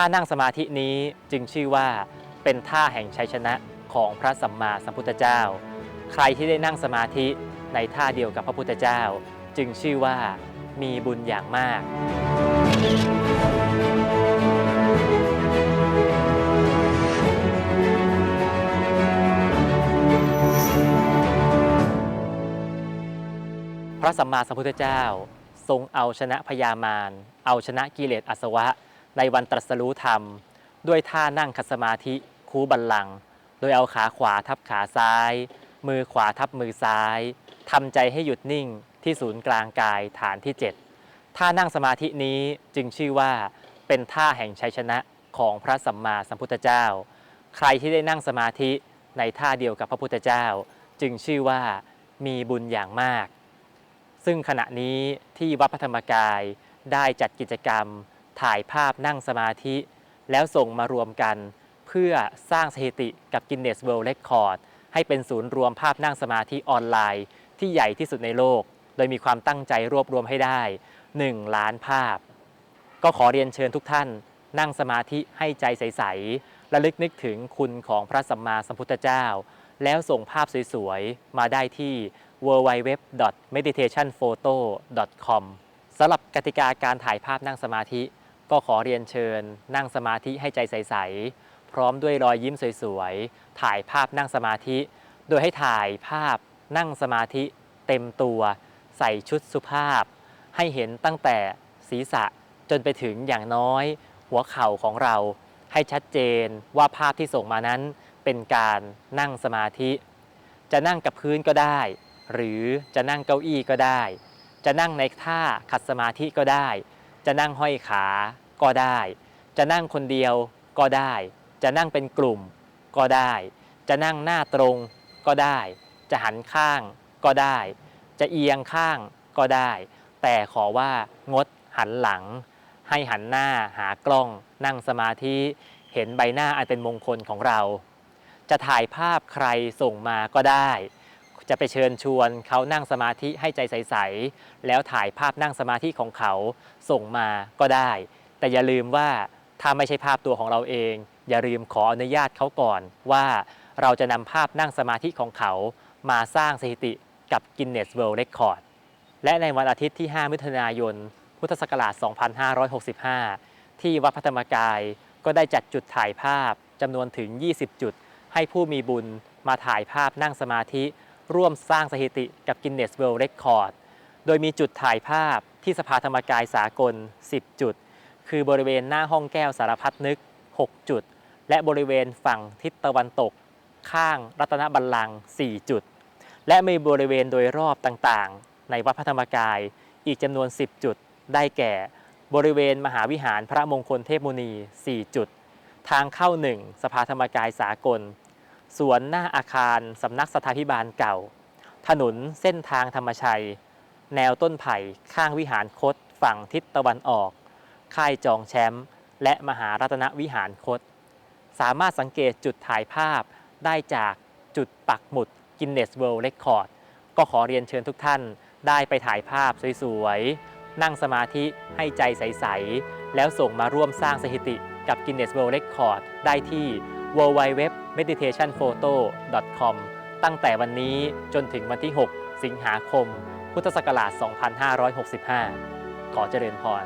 ท่านั่งสมาธินี้จึงชื่อว่าเป็นท่าแห่งชัยชนะของพระสัมมาสัมพุทธเจ้า ใครที่ได้นั่งสมาธิในท่าเดียวกับพระพุทธเจ้า จึงชื่อว่ามีบุญอย่างมากพระสัมมาสัมพุทธเจ้า ทรงเอาชนะพยามาร เอาชนะกิเลสอาสวะ ในวันตรัสรู้ธรรม ด้วยท่านั่งคัสมาธิคูบัลลัง โดยเอาขาขวาทับขาซ้าย มือขวาทับมือซ้ายทำใจให้หยุดนิ่งที่ศูนย์กลางกายฐานที่ 7 ท่านั่งสมาธินี้จึงชื่อว่าเป็นท่าแห่งชัยชนะของพระสัมมาสัมพุทธเจ้า ใครที่ได้นั่งสมาธิในท่าเดียวกับพระพุทธเจ้า จึงชื่อว่ามีบุญอย่างมาก ซึ่งขณะนี้ที่วัดพระธรรมกายได้จัดกิจกรรม ถ่ายภาพนั่งสมาธิ แล้วส่งมารวมกัน เพื่อสร้างสถิติกับ Guinness World Record ให้เป็นศูนย์รวมภาพนั่งสมาธิออนไลน์ ที่ใหญ่ที่สุดในโลก โดยมีความตั้งใจรวบรวมให้ได้ 1 ล้านภาพ ก็ขอเรียนเชิญทุกท่าน นั่งสมาธิให้ใจใสๆระลึกนึกถึงคุณของพระสัมมาสัมพุทธเจ้า แล้วส่งภาพสวยๆ มาได้ที่ www.meditationphoto.com สำหรับกติกาการถ่ายภาพนั่งสมาธิ ก็ขอเรียนเชิญ นั่งสมาธิให้ใจใส ๆ พร้อมด้วยรอยยิ้มสวยๆ ถ่ายภาพนั่งสมาธิ โดยให้ถ่ายภาพนั่งสมาธิเต็มตัว ใส่ชุดสุภาพ ให้เห็นตั้งแต่ศีรษะจนไปถึงอย่างน้อย หัวเข่าของเรา ให้ชัดเจนว่าภาพที่ส่งมานั้นเป็นการนั่งสมาธิ จะนั่งกับพื้นก็ได้ หรือจะนั่งเก้าอี้ก็ได้ จะนั่งในท่าขัดสมาธิก็ได้ จะนั่งห้อยขาก็ได้ จะนั่งคนเดียวก็ได้ จะนั่งเป็นกลุ่มก็ได้ จะนั่งหน้าตรงก็ได้ จะหันข้างก็ได้ จะเอียงข้างก็ได้ แต่ขอว่างดหันหลัง ให้หันหน้าหากล้องนั่งสมาธิเห็นใบหน้าอันเป็นมงคลของเรา จะถ่ายภาพใครส่งมาก็ได้ จะไปเชิญชวนเขานั่งสมาธิให้ใจใส ๆ แล้วถ่ายภาพนั่งสมาธิของเขาส่งมาก็ได้ แต่อย่าลืมว่าถ้าไม่ใช่ภาพตัวของเราเอง อย่าลืมขออนุญาตเขาก่อนว่าเราจะนำภาพนั่งสมาธิของเขา มาสร้างสถิติกับ Guinness World Record และในวันอาทิตย์ที่ 5 มิถุนายน พุทธศักราช 2565 ที่วัดพระธรรมกายก็ได้จัดจุดถ่ายภาพจำนวนถึง 20 จุด ให้ผู้มีบุญมาถ่ายภาพนั่งสมาธิ ร่วมสร้างสถิติกับ Guinness World Record โดยมีจุดถ่ายภาพที่สภาธรรมกายสากล 10 จุด คือบริเวณหน้าห้องแก้วสารพัดนึก 6 จุด และบริเวณฝั่งทิศตะวันตก ข้างรัตนบัลลังก์4จุด และมีบริเวณโดยรอบต่างๆ ในวัดพระธรรมกายอีกจำนวน 10 จุด ได้แก่ บริเวณมหาวิหารพระมงคลเทพมุนี 4 จุด ทางเข้า 1 สภาธรรมกายสากล สวนหน้าอาคารสำนักสถาพิบาลเก่า ถนนเส้นทางธรรมชัย แนวต้นไผ่ข้างวิหารคดฝั่งทิศตะวันออก ค่ายจองแชมป์และมหารัตนวิหารคดสามารถสังเกตจุดถ่ายภาพได้จากจุดปักหมุด Guinness World Record ก็ขอเรียนเชิญทุกท่านได้ไปถ่ายภาพสวยๆ นั่งสมาธิให้ใจใส ๆ แล้วส่งมาร่วมสร้างสถิติกับ Guinness World Record ได้ที่ www.meditationphoto.com ตั้งแต่วันนี้จนถึงวันที่ 6 สิงหาคม พุทธศักราช 2565 ขอเจริญพร